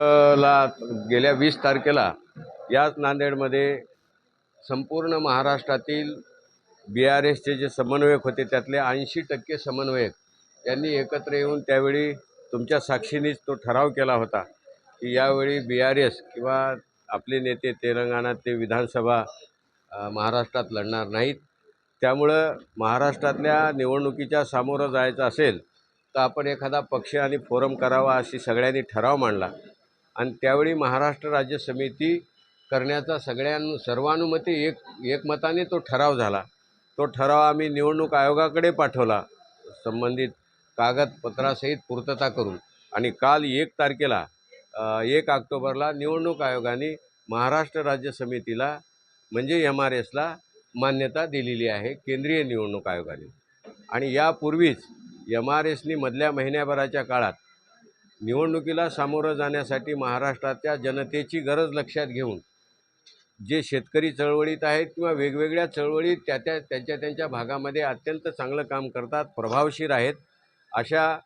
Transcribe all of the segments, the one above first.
ला गेल्या वीस तारखेला याच नांदेडमध्ये संपूर्ण महाराष्ट्रातील बी आर एसचे जे समन्वयक होते त्यातले ऐंशी टक्के समन्वयक यांनी एकत्र येऊन त्यावेळी तुमच्या साक्षीनेच तो ठराव केला होता की यावेळी बी आर एस किंवा आपले नेते तेलंगणा ते विधानसभा महाराष्ट्रात लढणार नाहीत. त्यामुळं महाराष्ट्रातल्या निवडणुकीच्या सामोरं जायचं असेल तर आपण एखादा पक्ष आणि फोरम करावा अशी सगळ्यांनी ठराव मांडला. आणि त्यावेळी महाराष्ट्र राज्य समिती करण्याचा सगळ्यां सर्वानुमते एक एकमताने तो ठराव झाला. तो ठराव आम्ही निवडणूक आयोगाकडे पाठवला संबंधित कागदपत्रासहित पूर्तता करून. आणि काल एक तारखेला एक ऑक्टोबरला निवडणूक आयोगाने महाराष्ट्र राज्य समितीला म्हणजे एम आर एसला मान्यता दिलेली आहे केंद्रीय निवडणूक आयोगाने. आणि यापूर्वीच एम आर एसनी मधल्या महिन्याभराच्या काळात निवडणुकीला सामोरं जाण्यासाठी महाराष्ट्राच्या जनतेची गरज लक्षात घेऊन जे शेतकरी चळवळीत आहेत किंवा वेगवेगळ्या चळवळीत त्या त्या त्यांच्या त्यांच्या भागामध्ये अत्यंत चांगलं काम करतात प्रभावशीर आहेत अशा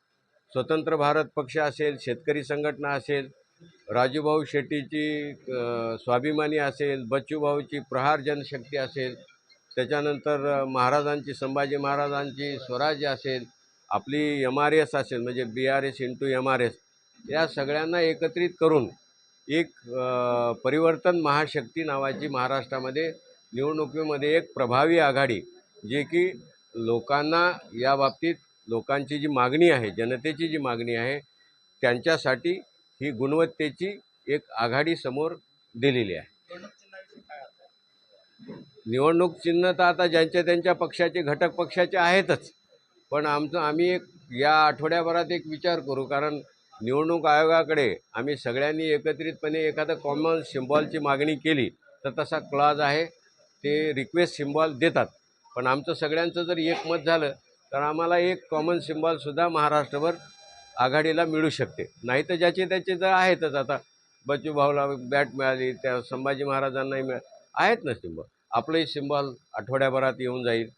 स्वतंत्र भारत पक्ष असेल शेतकरी संघटना असेल राजूभाऊ शेट्टीची स्वाभिमानी असेल बच्चूभाऊची प्रहार जनशक्ती असेल त्याच्यानंतर महाराजांची संभाजी महाराजांची स्वराज्य असेल आपली एम आर एस असेल म्हणजे B R S into M R S या सगळ्यांना एकत्रित करून एक परिवर्तन महाशक्ती नावाची महाराष्ट्रामध्ये निवडणुकीमध्ये एक प्रभावी आघाडी जे की लोकांना या बाबतीत लोकांची जी मागणी आहे जनतेची जी मागणी आहे त्यांच्यासाठी ही गुणवत्तेची एक आघाडी समोर दिलेली आहे. निवडणूक चिन्ह तर आता ज्यांच्या त्यांच्या पक्षाचे घटक पक्षाचे आहेतच. पण आमचं आम्ही एक या आठवड्याभरात एक विचार करू कारण निवडणूक आयोगाकडे आम्ही सगळ्यांनी एकत्रितपणे एखादं कॉमन सिम्बॉलची मागणी केली तर तसा क्लॉज आहे. ते रिक्वेस्ट सिम्बॉल देतात. पण आमचं सगळ्यांचं जर एकमत झालं तर आम्हाला एक कॉमन सिम्बॉलसुद्धा महाराष्ट्रभर आघाडीला मिळू शकते. नाही तर ज्याचे त्याचे तर आहेतच. आता बच्चू भाऊला बॅट मिळाली त्या संभाजी महाराजांनाही मिळा आहेत ना सिम्बॉल आपलंही सिम्बॉल आठवड्याभरात येऊन जाईल.